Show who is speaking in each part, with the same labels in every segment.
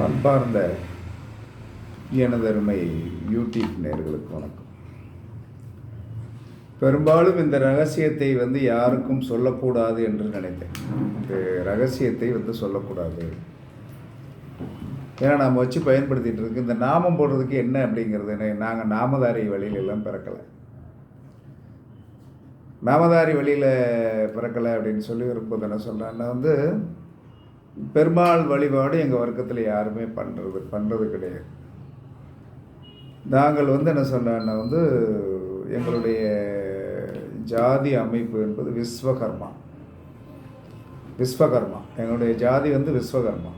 Speaker 1: அன்பார்ந்த எனதருமை யூடியூப் நேர்களுக்கு வணக்கம். பெரும்பாலும் இந்த ரகசியத்தை வந்து யாருக்கும் சொல்லக்கூடாது என்று நினைத்தேன். இந்த ரகசியத்தை வந்து சொல்லக்கூடாது. ஏன்னா நம்ம வச்சு பயன்படுத்திகிட்டு இருக்கு. இந்த நாமம் போடுறதுக்கு என்ன அப்படிங்கிறது நாங்கள் நாமதாரி வழியில எல்லாம் பிறக்கலை. நாமதாரி வழியில் பிறக்கலை அப்படின்னு சொல்லி வரும்போது என்ன சொல்கிறேன்னா வந்து பெருமாள் வழிபாடு எங்கள் வர்க்கத்தில் யாருமே பண்ணுறது பண்ணுறது கிடையாது. நாங்கள் வந்து என்ன சொன்னோன்னா வந்து எங்களுடைய ஜாதி அமைப்பு என்பது விஸ்வகர்மா. விஸ்வகர்மா. எங்களுடைய ஜாதி வந்து விஸ்வகர்மா.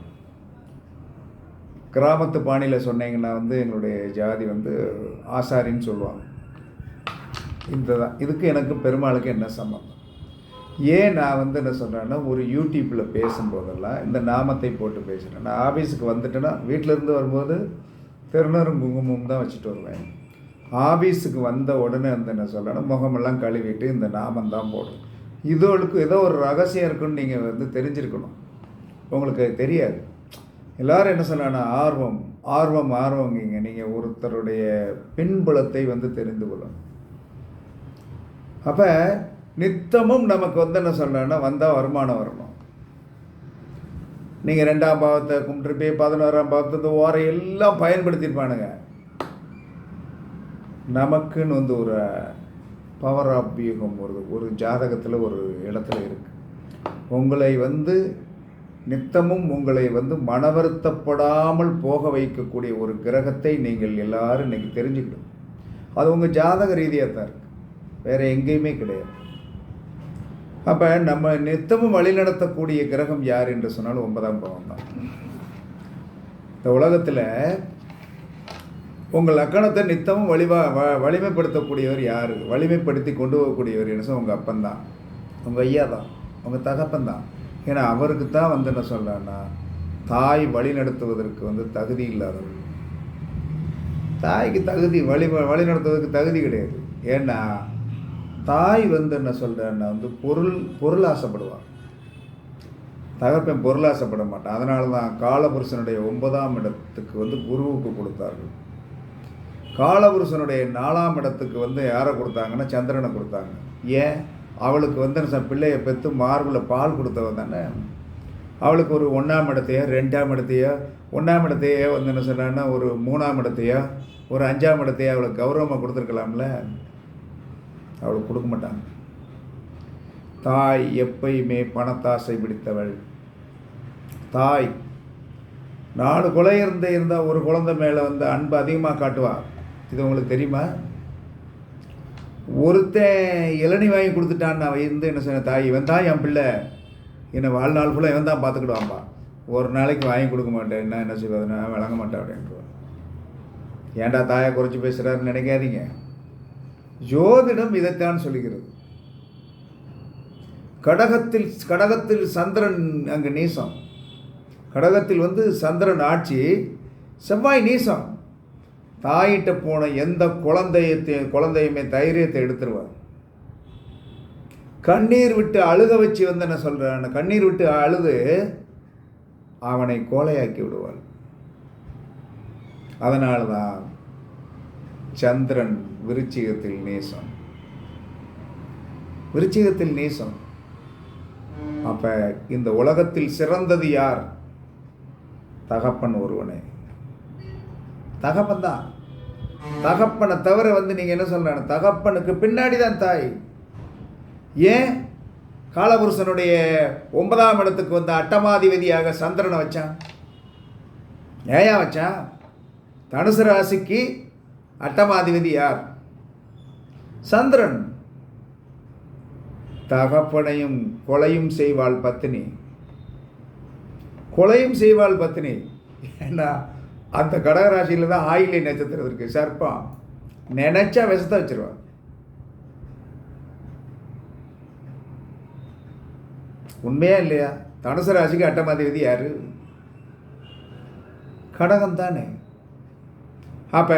Speaker 1: கிராமத்து பாணியில் சொன்னீங்கன்னா வந்து எங்களுடைய ஜாதி வந்து ஆசாரின்னு சொல்லுவாங்க. இந்த தான் இதுக்கு எனக்கு பெருமாளுக்கு என்ன சம்மந்தம் ஏன் நான் வந்து என்ன சொல்கிறேன்னா ஒரு யூடியூப்பில் பேசும்போதெல்லாம் இந்த நாமத்தை போட்டு பேசுகிறேன் நான் ஆஃபீஸுக்கு வந்துட்டேன்னா வீட்டிலேருந்து வரும்போது திருநரும் குங்குமம் தான் வச்சுட்டு வருவேன். ஆஃபீஸுக்கு வந்த உடனே வந்து என்ன சொல்கிறேன்னா முகமெல்லாம் கழுவிட்டு இந்த நாமம் தான் போடும் இதோளுக்கு ஏதோ ஒரு ரகசியம் இருக்குன்னு நீங்கள் வந்து தெரிஞ்சிருக்கணும். உங்களுக்கு தெரியாது. எல்லோரும் என்ன சொன்னாங்கன்னா ஆர்வம் ஆர்வம் ஆர்வங்கிங்க நீங்கள் ஒருத்தருடைய பின்புலத்தை வந்து தெரிந்து கொள்ளணும். அப்போ நித்தமும் நமக்கு வந்து என்ன சொல்லணும்னா வந்தால் வருமானம் வரணும். நீங்கள் ரெண்டாம் பாவத்தை கும்பிட்டுருப்பே பதினோராம் பாவத்தை இந்த ஓரை எல்லாம் பயன்படுத்தியிருப்பானுங்க. நமக்குன்னு வந்து ஒரு பவர் ஆஃப் யூகம் ஒரு ஒரு ஜாதகத்தில் ஒரு இடத்துல இருக்குது உங்களை வந்து நித்தமும் உங்களை வந்து மனவருத்தப்படாமல் போக வைக்கக்கூடிய ஒரு கிரகத்தை நீங்கள் எல்லாரும் இன்றைக்கி தெரிஞ்சுக்கணும். அது உங்கள் ஜாதக ரீதியாக தான் இருக்குது வேறு எங்கேயுமே கிடையாது. அப்போ நம்ம நித்தமும் வழிநடத்தக்கூடிய கிரகம் யார் என்று சொன்னாலும் ஒன்பதாம் பாவம் தான் இந்த உலகத்தில் உங்கள் லக்கணத்தை நித்தமும் வலிவா வ வலிமைப்படுத்தக்கூடியவர் யார்? வலிமைப்படுத்தி கொண்டு போகக்கூடியவர் என்ன சொல்ல உங்கள் அப்பந்தான் உங்கள் ஐயா தான் உங்கள் தகப்பன் தான் ஏன்னா அவருக்கு தான் வந்து என்ன சொல்கிறேன்னா தாய் வழி நடத்துவதற்கு வந்து தகுதி இல்லாதவர். தாய்க்கு தகுதி வழி வழி நடத்துவதற்கு தகுதி கிடையாது. ஏன்னா தாய் வந்து என்ன சொல்கிறேன்னா வந்து பொருள் பொருள் ஆசைப்படுவான் தகப்பன் பொருள் ஆசைப்பட மாட்டான். அதனால தான் காலபுருஷனுடைய ஒன்பதாம் இடத்துக்கு வந்து குருவுக்கு கொடுத்தார்கள். காலபுருஷனுடைய நாலாம் இடத்துக்கு வந்து யாரை கொடுத்தாங்கன்னா சந்திரனை கொடுத்தாங்க. ஏன்? அவளுக்கு வந்து சார் பிள்ளையை பெற்று மார்பில் பால் கொடுத்தவன் தானே? அவளுக்கு ஒரு ஒன்றாம் இடத்தையோ ரெண்டாம் இடத்தையோ ஒன்றாம் இடத்தையோ வந்து என்ன சொன்னான்னா ஒரு மூணாம் இடத்தையோ ஒரு அஞ்சாம் இடத்தையோ அவளுக்கு கௌரவமாக கொடுத்துருக்கலாம்ல? அவளுக்கு கொடுக்க மாட்டாங்க. தாய் எப்பயுமே பணத்தாசை பிடித்தவள். தாய் நாலு குலை இருந்து இருந்தால் ஒரு குழந்தை மேலே வந்து அன்பு அதிகமாக காட்டுவா? இது உங்களுக்கு தெரியுமா? ஒருத்தன் இளநி வாங்கி கொடுத்துட்டான்னு அவன் இருந்து என்ன சொன்ன தாய் இவன் தான் என் பிள்ளை. என்னை வாழ்நாள் ஃபுல்லாக இவன் தான் பார்த்துக்கிடுவான்பா. ஒரு நாளைக்கு வாங்கி கொடுக்க மாட்டேன். என்ன என்ன செய்வதுன்னா விளங்க மாட்டேன் அப்படின்ட்டு ஏன்டா தாயை குறைச்சி பேசுகிறாருன்னு நினைக்காதீங்க. ஜோதிடம் இதைத்தான் சொல்கிறது கடகத்தில் கடகத்தில் சந்திரன் அங்கே நீசம். கடகத்தில் வந்து சந்திரன் ஆட்சி செவ்வாய் நீசம். தாயிட்ட போன எந்த குழந்தையத்தை குழந்தையுமே தைரியத்தை எடுத்துருவார். கண்ணீர் விட்டு அழுக வச்சு வந்து என்ன சொல்கிறான் கண்ணீர் விட்டு அழுது அவனை கோலையாக்கி விடுவாள் அதனால தான் சந்திரன் விருச்சிகத்தில் நேசம். விருச்சிகத்தில் நேசம். அப்ப இந்த உலகத்தில் சிறந்தது யார்? தகப்பன் ஒருவனே. தகப்பன் தான். தகப்பனை தவிர வந்து நீங்க என்ன சொல்றாங்க தகப்பனுக்கு பின்னாடி தான் தாய். ஏன்? காலபுருஷனுடைய ஒன்பதாம் இடத்துக்கு வந்த அட்டமாதிபதியாக சந்திரனை வச்சான். ஏயா வச்சான்? தனுசு ராசிக்கு அட்டமாதிபதி யார்? சந்திரன். தகப்பனையும் கொலையும் செய்வாள் பத்தினி. கொலையும் செய்வாள் பத்தினி. ஏன்னா அந்த கடகராசியில் தான் ஆயிலை நட்சத்திரம் இருக்கு. சர்ப்பம். நினைச்சா விஷத்தை வச்சிருவான் உண்மையா இல்லையா? தனுசு ராசிக்கு அட்டமாதிபதி யாரு? கடகம் தானே அப்போ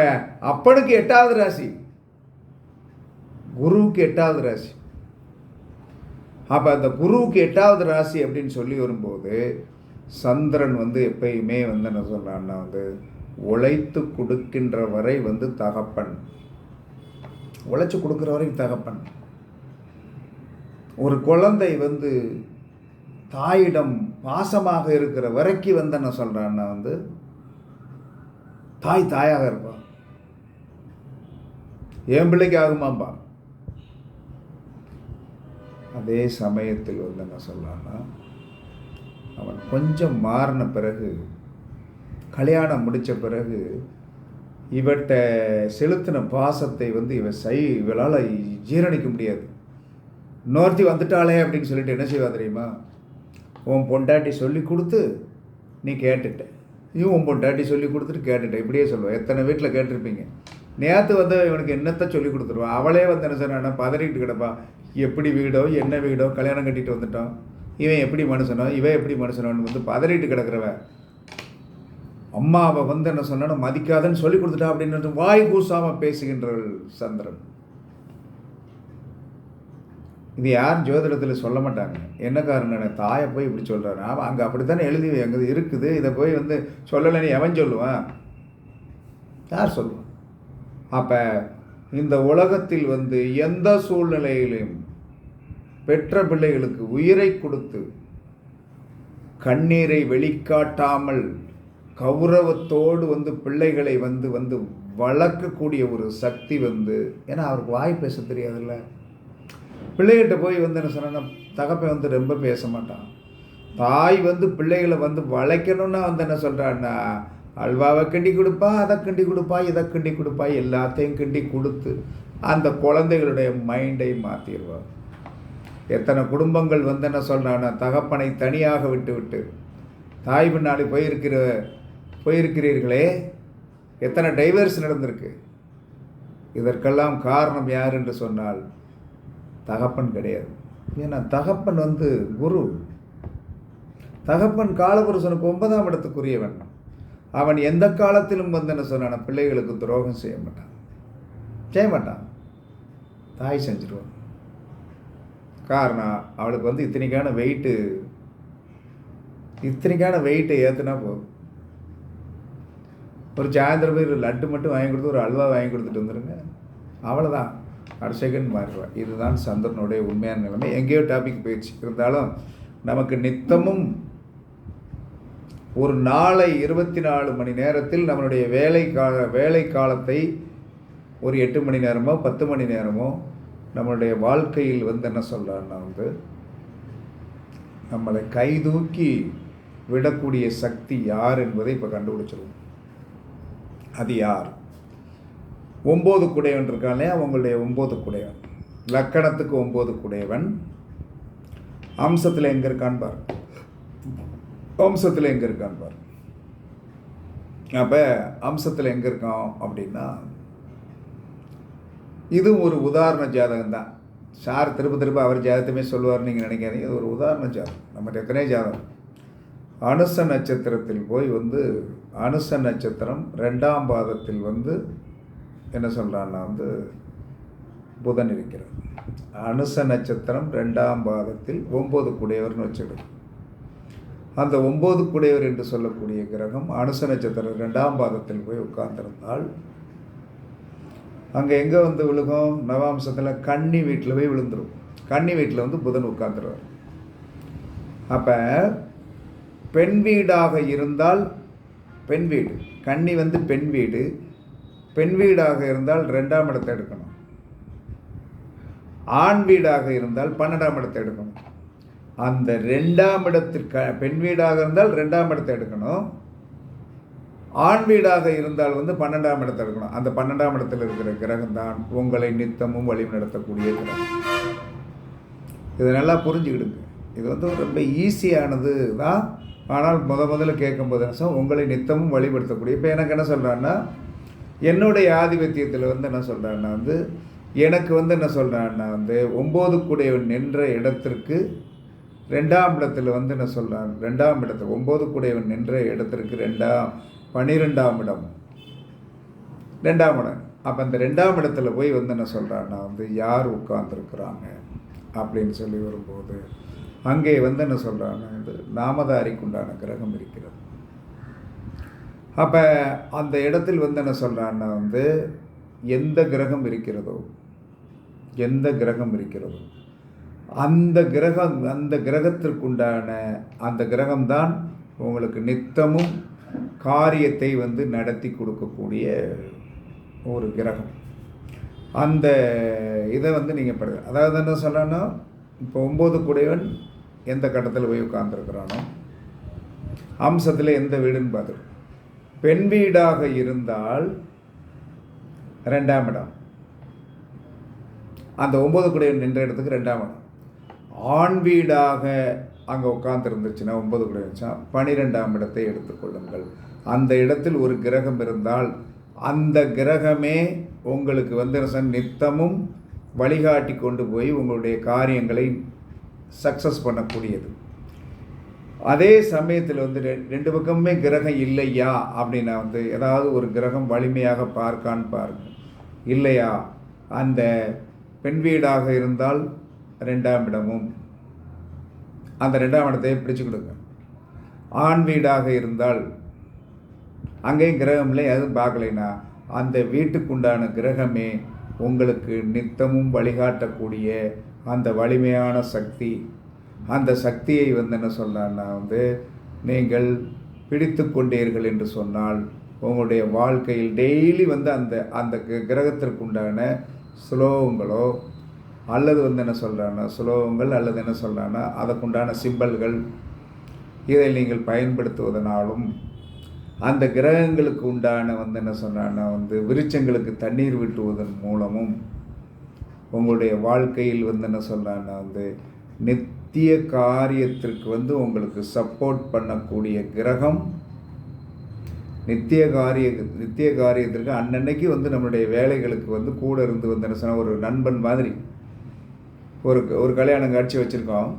Speaker 1: அப்பனுக்கு எட்டாவது ராசி. குருவுக்கு எட்டாவது ராசி. அப்போ அந்த குருவுக்கு எட்டாவது ராசி அப்படின்னு சொல்லி வரும்போது சந்திரன் வந்து எப்பயுமே வந்து என்ன சொல்கிறான்னா வந்து உழைத்து கொடுக்கின்ற வரை வந்து தகப்பன். உழைச்சி கொடுக்குற வரை தகப்பன். ஒரு குழந்தை வந்து தாயிடம் பாசமாக இருக்கிற வரைக்கும் வந்து என்ன சொல்கிறான்னா வந்து தாய் தாயாக இருப்பான் என் பிள்ளைக்கு ஆகுமாம்பா அதே சமயத்தில் வந்து என்ன சொல்லான்னா அவன் கொஞ்சம் மாறின பிறகு கல்யாணம் முடித்த பிறகு இவட்ட செலுத்தின பாசத்தை வந்து இவன் சை இவளால் ஜீரணிக்க முடியாது. இன்னொருத்தி வந்துட்டாளே அப்படின்னு சொல்லிட்டு என்ன செய்வா தெரியுமா? உன் பொண்டாட்டி சொல்லி கொடுத்து நீ கேட்டுட்ட. நீ உன் பொண்டாட்டி சொல்லி கொடுத்துட்டு கேட்டுட்டேன். இப்படியே சொல்லுவேன் எத்தனை வீட்டில் கேட்டிருப்பீங்க? நேற்று வந்து இவனுக்கு என்னத்தை சொல்லி கொடுத்துருவான் அவளே வந்து என்ன சொன்னா பதறிட்டு கிடப்பா. எப்படி வீடோ என்ன வீடோ கல்யாணம் கட்டிட்டு வந்துட்டோம். இவன் எப்படி மனுஷனோ இவன் எப்படி மனுஷனோன்னு வந்து பதறிட்டு கிடக்கிறவன் அம்மாவை வந்து என்ன சொன்னானோ மதிக்காதன்னு சொல்லி கொடுத்துட்டா அப்படின்னு வாய் கூசாமல் பேசுகின்றவள் சந்திரன் இது யாரும் ஜோதிடத்தில் சொல்ல மாட்டாங்க. என்ன காரணம்? தாயை போய் இப்படி சொல்கிறாரு அவன் அங்கே அப்படி தானே எழுதி அங்கே இருக்குது. இதை போய் வந்து சொல்லலைன்னு எவன் சொல்லுவான்? யார் சொல்லுவான் அப்போ இந்த உலகத்தில் வந்து எந்த சூழ்நிலையிலும் பெற்ற பிள்ளைகளுக்கு உயிரை கொடுத்து கண்ணீரை வெளிக்காட்டாமல் கௌரவத்தோடு வந்து பிள்ளைகளை வந்து வந்து வளர்க்கக்கூடிய ஒரு சக்தி வந்து ஏன்னா அவருக்கு வாய் பேச தெரியாதுல்ல. பிள்ளைகிட்ட போய் வந்து என்ன சொன்னா தகப்பை வந்து ரொம்ப பேச மாட்டான். தாய் வந்து பிள்ளைகளை வந்து வளைக்கணும்னா வந்து என்ன சொல்கிறான்னா அல்வாவை கிண்டி கொடுப்பா அதை கிண்டி கொடுப்பா இதை கிண்டி கொடுப்பா எல்லாத்தையும் கிண்டி கொடுத்து அந்த குழந்தைகளுடைய மைண்டை மாற்றிடுவான் எத்தனை குடும்பங்கள் வந்து என்ன சொல்கிறான்னா தகப்பனை தனியாக விட்டு விட்டு தாய் பின்னாடி போயிருக்கிற போயிருக்கிறீர்களே எத்தனை டைவர்ஸ் நடந்திருக்கு? இதற்கெல்லாம் காரணம் யார் என்று சொன்னால் தகப்பன் கிடையாது. ஏன்னா தகப்பன் வந்து குரு. தகப்பன் காலபுருஷனுக்கு ஒன்பதாம் இடத்துக்குரியவன். அவன் எந்த காலத்திலும் வந்து என்ன சொன்னான் பிள்ளைகளுக்கு துரோகம் செய்ய மாட்டான். செய்ய மாட்டான். தாய் செஞ்சிருவான். காரணம் அவளுக்கு வந்து இத்தனைக்கான வெயிட்டு இத்தனைக்கான வெயிட்டை ஏற்றுனா போதும். ஒரு சாயந்தரம் போய் லட்டு மட்டும் வாங்கி கொடுத்து ஒரு அல்வா வாங்கி கொடுத்துட்டு வந்துடுங்க அவ்வளோதான் அர்ச்சகன் செகண்ட் இதுதான் சந்திரனுடைய உண்மையான நிலைமை. எங்கேயோ டாபிக் போயிடுச்சு. இருந்தாலும் நமக்கு நித்தமும் ஒரு நாளை இருபத்தி நாலு மணி நேரத்தில் நம்மளுடைய வேலை கால வேலை காலத்தை ஒரு எட்டு மணி நேரமோ பத்து மணி நேரமோ நம்மளுடைய வாழ்க்கையில் வந்து என்ன சொல்கிறான்னா வந்து நம்மளை கைதூக்கி விடக்கூடிய சக்தி யார் என்பதை இப்போ கண்டுபிடிச்சிருவோம். அது யார்? ஒம்பது குடையவன் இருக்கானே அவங்களுடைய ஒம்பது குடையவன். லக்கணத்துக்கு ஒம்பது குடையவன். அம்சத்தில் எங்கே இருக்கான்னு பாரு. அம்சத்தில் எங்கே இருக்கான்னு பாரு. அப்போ அம்சத்தில் எங்கே இருக்கான் அப்படின்னா இது ஒரு உதாரண ஜாதகம் தான் சார் திரும்ப திரும்ப அவர் ஜாதகத்தையுமே சொல்லுவார்னு நீங்கள் நினைக்காதீங்க. இது ஒரு உதாரண ஜாதகம். நம்மகிட்ட எத்தனை ஜாதகம். அனுச நட்சத்திரத்தில் போய் வந்து அனுச நட்சத்திரம் ரெண்டாம் பாதத்தில் வந்து என்ன சொல்கிறான்னா வந்து புதன் இருக்கிறார். அனுச நட்சத்திரம் ரெண்டாம் பாதத்தில் ஒம்பது குடையவர்னு வச்சுக்கணும். அந்த ஒம்பது குடையவர் என்று சொல்லக்கூடிய கிரகம் அனுச நட்சத்திரம் ரெண்டாம் பாதத்தில் போய் உட்கார்ந்திருந்தால் அங்கே எங்கே வந்து விழுகும்? நவாம்சத்தில் கன்னி வீட்டில் போய் விழுந்துடும் கன்னி வீட்டில் வந்து புதன் உட்கார்ந்துருவார். அப்போ பெண் வீடாக இருந்தால் பெண் வீடு. கன்னி வந்து பெண் வீடு. பெண் வீடாக இருந்தால் ரெண்டாம் இடத்தை எடுக்கணும். ஆண் வீடாக இருந்தால் பன்னெண்டாம் இடத்தை எடுக்கணும். அந்த ரெண்டாம் இடத்திற்கு பெண் வீடாக இருந்தால் ரெண்டாம் இடத்தை எடுக்கணும். ஆண் வீடாக இருந்தால் வந்து பன்னெண்டாம் இடத்தை எடுக்கணும். அந்த பன்னெண்டாம் இடத்தில் இருக்கிற கிரகம் தான் உங்களை நித்தமும் வழி நடத்தக்கூடிய கிரகம். இதை நல்லா புரிஞ்சுக்கிடுங்க. இது வந்து ரொம்ப ஈஸியானது தான். ஆனால் முத முதல்ல கேட்கும்போது என்ன உங்களை நித்தமும் வழிபடுத்தக்கூடிய இப்போ எனக்கு என்ன சொல்கிறான்னா என்னுடைய ஆதிபத்தியத்தில் வந்து என்ன சொல்கிறேன்னா வந்து எனக்கு வந்து என்ன சொல்கிறான்னா வந்து ஒம்பது கூடைய நின்ற இடத்திற்கு ரெண்டாம் இடத்துல வந்து என்ன சொல்கிறான் ரெண்டாம் இடத்துல ஒம்பது கூடையவன் நின்ற இடத்திற்கு ரெண்டாம் பன்னிரெண்டாம் இடம். ரெண்டாம் இடம். அப்போ அந்த ரெண்டாம் இடத்துல போய் வந்து என்ன சொல்கிறான்னா வந்து யார் உட்கார்ந்துருக்குறாங்க அப்படின்னு சொல்லி வரும்போது அங்கே வந்து என்ன சொல்கிறான்னா இது நாமதாரிக்குண்டான கிரகம் இருக்கிறது. அப்போ அந்த இடத்தில் வந்து என்ன சொல்கிறான்னா வந்து எந்த கிரகம் இருக்கிறதோ எந்த கிரகம் இருக்கிறதோ அந்த கிரகம் அந்த கிரகத்திற்குண்டான அந்த கிரகம்தான் உங்களுக்கு நித்தமும் காரியத்தை வந்து நடத்தி கொடுக்கக்கூடிய ஒரு கிரகம். அந்த இதை வந்து நீங்கள் படு அதாவது என்ன சொல்லணும்னா இப்போ ஒம்பது குடைவன் எந்த கட்டத்தில் போய் உட்காந்துருக்குறானோ அம்சத்தில் எந்த வீடுன்னு பார்த்துருக்கோம் பெண் வீடாக இருந்தால் ரெண்டாம் இடம். அந்த ஒம்பது குடை நின்ற இடத்துக்கு ரெண்டாம் இடம். ஆண் வீடாக அங்கே உட்காந்துருந்துச்சுன்னா ஒன்பது குடை வச்சா பனிரெண்டாம் இடத்தை எடுத்துக்கொள்ளுங்கள் அந்த இடத்தில் ஒரு கிரகம் இருந்தால் அந்த கிரகமே உங்களுக்கு வந்து நித்தமும் வழிகாட்டி கொண்டு போய் உங்களுடைய காரியங்களை சக்ஸஸ் பண்ணக்கூடியது. அதே சமயத்தில் வந்து ரெ- ரெண்டு பக்கமுமே கிரகம் இல்லையா? அப்படின்னா வந்து ஏதாவது ஒரு கிரகம் வலிமையாக பார்க்கான்னு பாருங்க. இல்லையா? அந்த பெண் வீடாக இருந்தால் ரெண்டாம் இடமும் அந்த ரெண்டாம் இடத்தை பிடிச்சு கொடுங்க. ஆண் வீடாக இருந்தால் அங்கேயும் கிரகம் இல்லை எதுவும் பார்க்கலைன்னா அந்த வீட்டுக்குண்டான கிரகமே உங்களுக்கு நித்தமும் வழிகாட்டக்கூடிய அந்த வலிமையான சக்தி அந்த சக்தியை வந்து என்ன சொல்றான்னா வந்து நீங்கள் பிடித்து கொண்டீர்கள் என்று சொன்னால் உங்களுடைய வாழ்க்கையில் டெய்லி வந்து அந்த அந்த கிரகத்திற்கு கிரகத்திற்குண்டான ஸ்லோகங்களோ அல்லது வந்து என்ன சொல்கிறான்னா ஸ்லோகங்கள் அல்லது என்ன சொல்கிறான்னா அதற்குண்டான சிம்பல்கள் இதை நீங்கள் பயன்படுத்துவதனாலும் அந்த கிரகங்களுக்கு உண்டான வந்து என்ன சொன்னான்னா வந்து விருச்சங்களுக்கு தண்ணீர் விட்டுவதன் மூலமும் உங்களுடைய வாழ்க்கையில் வந்து என்ன சொல்கிறான்னா வந்து நித்திய காரியத்திற்கு வந்து உங்களுக்கு சப்போர்ட் பண்ணக்கூடிய கிரகம் நித்திய காரிய நித்திய காரியத்திற்கு அன்னன்னைக்கு வந்து நம்மளுடைய வேலைகளுக்கு வந்து கூட இருந்து வந்து என்ன சொன்னால் ஒரு நண்பன் மாதிரி. ஒரு ஒரு கல்யாணம் காட்சி வச்சுருக்கோம்.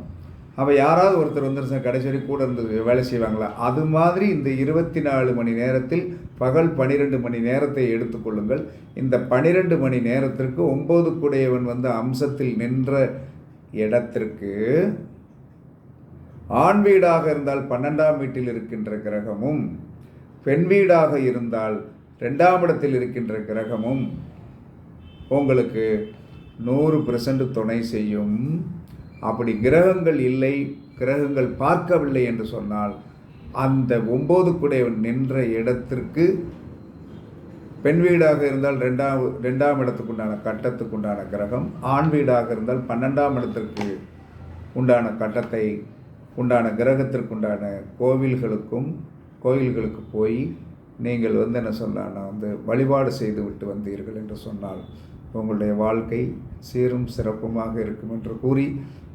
Speaker 1: அப்போ யாராவது ஒருத்தர் வந்து கடைசி வரை கூட இருந்து வேலை செய்வாங்களா? அது மாதிரி இந்த இருபத்தி நாலு மணி நேரத்தில் பகல் பன்னிரெண்டு மணி நேரத்தை எடுத்துக்கொள்ளுங்கள் இந்த பன்னிரெண்டு மணி நேரத்திற்கு ஒம்பது கூடையவன் வந்து அம்சத்தில் நின்ற இடத்திற்கு ஆண் வீடாக இருந்தால் பன்னெண்டாம் வீட்டில் இருக்கின்ற கிரகமும் பெண் வீடாக இருந்தால் ரெண்டாம் இடத்தில் இருக்கின்ற கிரகமும் உங்களுக்கு நூறு பெர்சன்ட் துணை செய்யும். அப்படி கிரகங்கள் இல்லை கிரகங்கள் பார்க்கவில்லை என்று சொன்னால் அந்த ஒம்பது கூட நின்ற இடத்திற்கு பெண் வீடாக இருந்தால் ரெண்டாம் ரெண்டாம் இடத்துக்குண்டான கட்டத்துக்குண்டான கிரகம் ஆண் வீடாக இருந்தால் பன்னெண்டாம் இடத்திற்கு உண்டான கட்டத்தை உண்டான கிரகத்திற்குண்டான கோவில்களுக்கும் கோயில்களுக்கு போய் நீங்கள் வந்து என்ன சொன்னால் வந்து வழிபாடு செய்து விட்டு வந்தீர்கள் என்று சொன்னால் உங்களுடைய வாழ்க்கை சீரும் சிறப்புமாக இருக்கும் என்று கூறி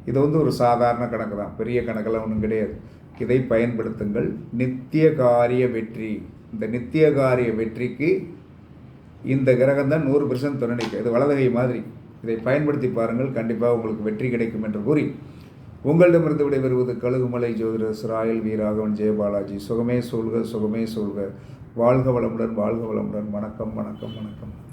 Speaker 1: இது வந்து ஒரு சாதாரண கணக்கு தான். பெரிய கணக்கெல்லாம் ஒன்றும் கிடையாது. இதை பயன்படுத்துங்கள். நித்திய காரிய வெற்றி. இந்த நித்திய காரிய வெற்றிக்கு இந்த கிரகம் தான் நூறு பெர்சன்ட் துணை இது வலதுகை மாதிரி. இதை பயன்படுத்தி பாருங்கள். கண்டிப்பாக உங்களுக்கு வெற்றி கிடைக்கும் என்று கூறி. உங்களிடமிருந்து விடைபெறுவது கழுகுமலை ஜோதிடர் சிராயல் வீராகவன் ஜெயபாலாஜி சுகமே சொல்க சுகமே சொல்க வாழ்க வளமுடன் வாழ்க வளமுடன். வணக்கம் வணக்கம் வணக்கம்.